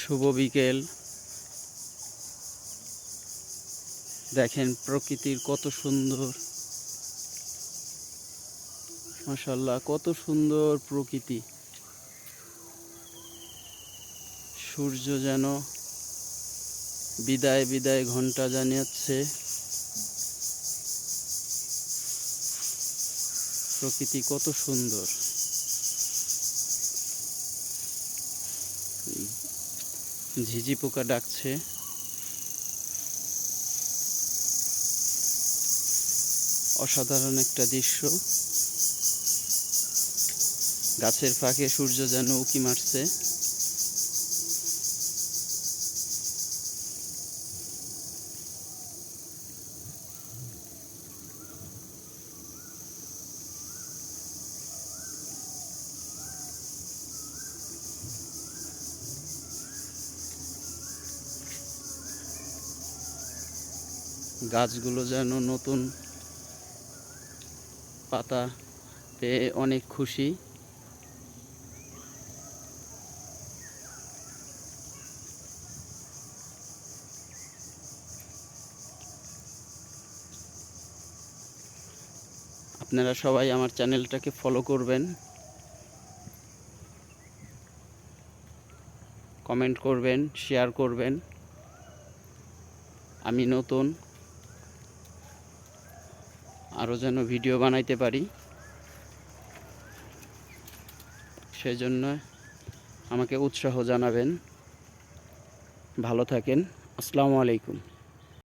শুভ বিকেল। দেখেন প্রকৃতির কত সুন্দর। মাশাল্লাহ কত সুন্দর প্রকৃতি। সূর্য যেন বিদায় বিদায় ঘণ্টা জানিয়েছে। প্রকৃতি কত সুন্দর। ঝিঝি পোকা ডাকছে। অসাধারণ একটা দৃশ্য। গাছের ফাঁকে সূর্য যেন উকি মারছে। গাছগুলো যেন নতুন পাতা পেয়ে অনেক খুশি। আপনারা সবাই আমার চ্যানেলটাকে ফলো করবেন। কমেন্ট করবেন শেয়ার করবেন। আমি নতুন। আরও যেন ভিডিও বানাইতে পারি। সেজন্য আমাকে উৎসাহ জানাবেন। ভালো থাকেন। আসসালামু আলাইকুম।